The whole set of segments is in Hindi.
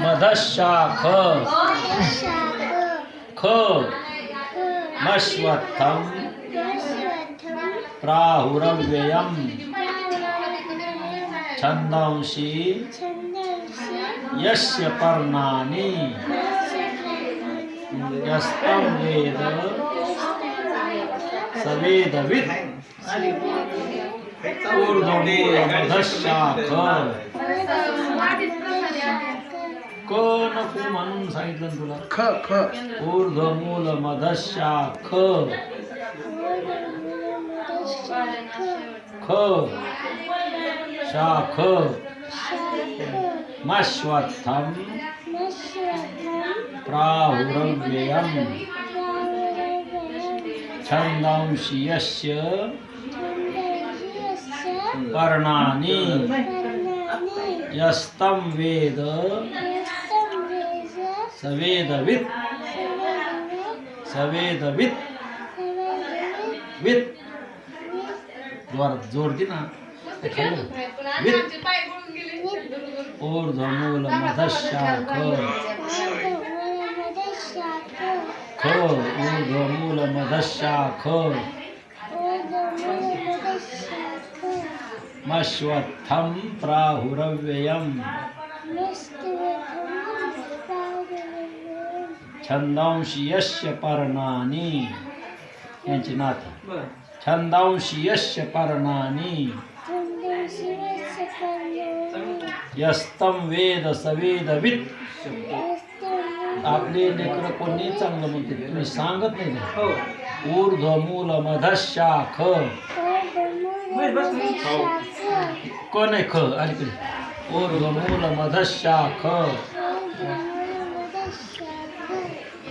मधशाख शाख ख मश्वत्थम। प्राहुरव्ययम। छंदांशी छंदसि यस्य पर्णानि। यस्तं वेद। सवेदवित्। ऊर्ध्वमूलमधशाख क नको म्हणून सांगितलं ना तुला ख ख ऊर्ध्वमूलमधशाख ख शाख मश्वत्थम प्राहुरव्ययम छंदांशी यस्य पर्णानि यस्तं वेद सवेदवित्। सवेदवित्। वित्। जोरात ज़ोर दे ना। वित्। ऊर्ध्वमूलमधशाख ख ऊर्ध्वमूलमधशाख मश्वत्थं प्राहुरव्ययम्। छंदांशी यस्य पर्णानि। यांची नाथ. छंदांशी यस्य पर्णानि। यस्तं वेद सवेदवित्। आपले लेकर कोणी चांगलं म्हणते तुम्ही सांगत नाही का? ऊर्ध्व मूल मधशाख कोण आहे ख? अलीकडे. ऊर्ध्व मूल मधशाख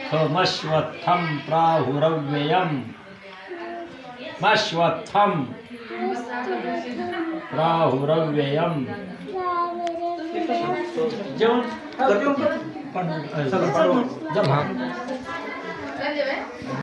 खमश्वत्थं प्राहुरव्ययम मश्वत्थम प्राहुरव्ययम जब जब जमा